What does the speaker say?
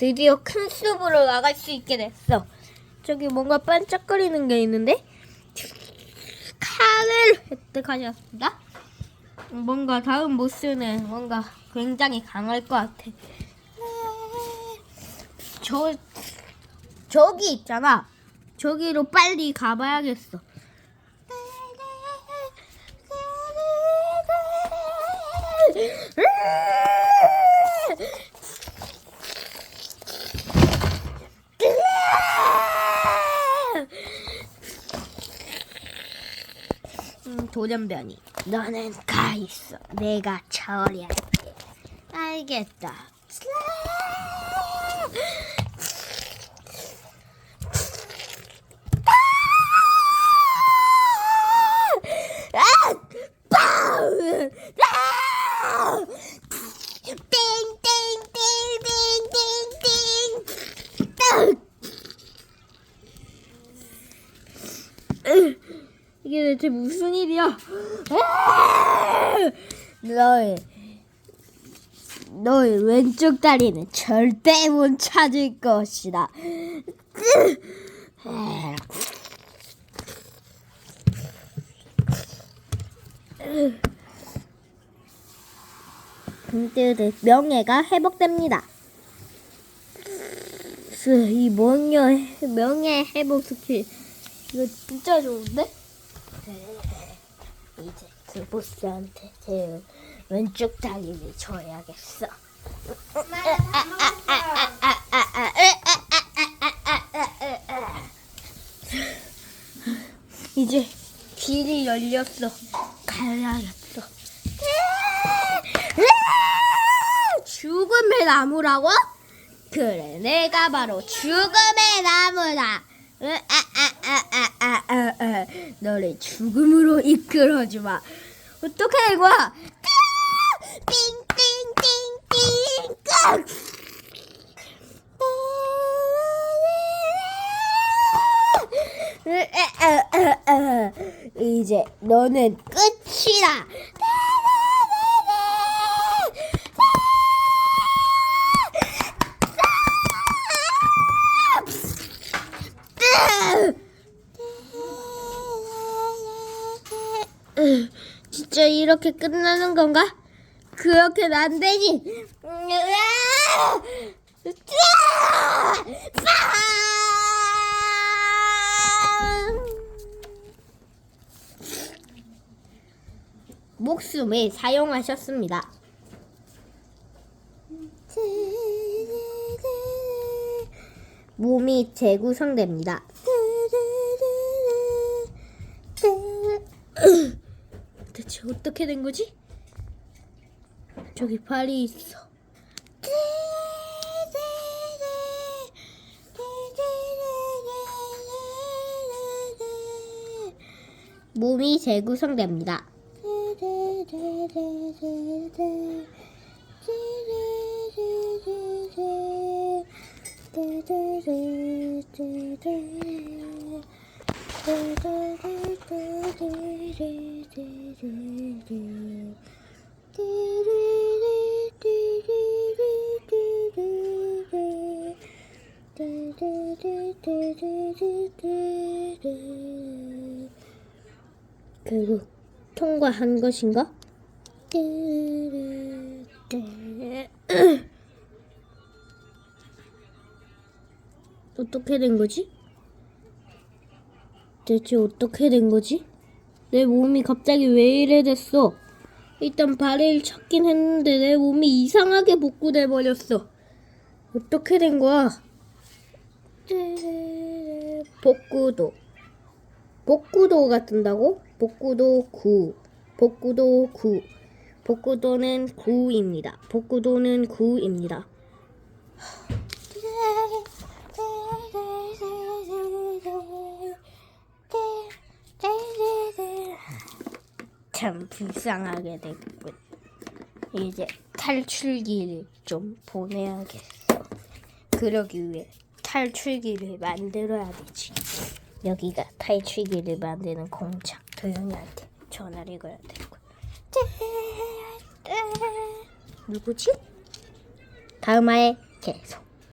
드디어 큰 숲으로 나갈 수 있게 됐어. 저기 뭔가 반짝거리는 게 있는데 칼을 획득하셨습니다. 뭔가 다음 보스는 뭔가 굉장히 강할 것 같아. 저 저기 있잖아. 저기로 빨리 가봐야겠어. 음, 도전변이 너는 가 있어. 내가 처리할게. 알겠다. 아! 빵! 아! 띵띵띵띵띵띵 딱! 으, 이게 대체 무슨 일이야? 아! 너의 너의 왼쪽 다리는 절대 못 찾을 것이다. 뜨드 명예가 회복됩니다. 쓰, 이 명예 명예 회복 스킬 이거 진짜 좋은데? 이제 그 보스한테 제 왼쪽 다리를 줘야겠어. 이제 길이 열렸어. 가야겠어. 죽음의 나무라고? 그래, 내가 바로 죽음의 나무다. 으, 아, 아, 아, 아, 아, 아, 아. 너를 죽음으로 이끌어주마. 띵띵띵띵 깍! 으, 아, 아, 아, 아. 이제 너는 끝이다. 진짜 이렇게 끝나는 건가? 그렇게는 안 되지. 목숨을 사용하셨습니다. 몸이 재구성됩니다. 대체 어떻게 된 거지? 저기 발이 있어. 몸이 재구성됩니다. 결국 통과한 것인가? 어떻게 된 거지? 대체 어떻게 된 거지? 내 몸이 갑자기 왜 이래 됐어? 일단 발을 쳤긴 했는데 내 몸이 이상하게 복구돼 버렸어. 어떻게 된 거야? 복구도. 복구도가 뜬다고? 복구도 9. 복구도 9. 복구도는 9입니다. 복구도는 9입니다. 참 불쌍하게 됐군. 이제 탈출기를 좀 보내야겠어. 그러기 위해 탈출기를 만들어야 되지. 여기가 탈출기를 만드는 공장. 도영이한테 전화를 걸어야 되고. 누구지? 다음화에 계속.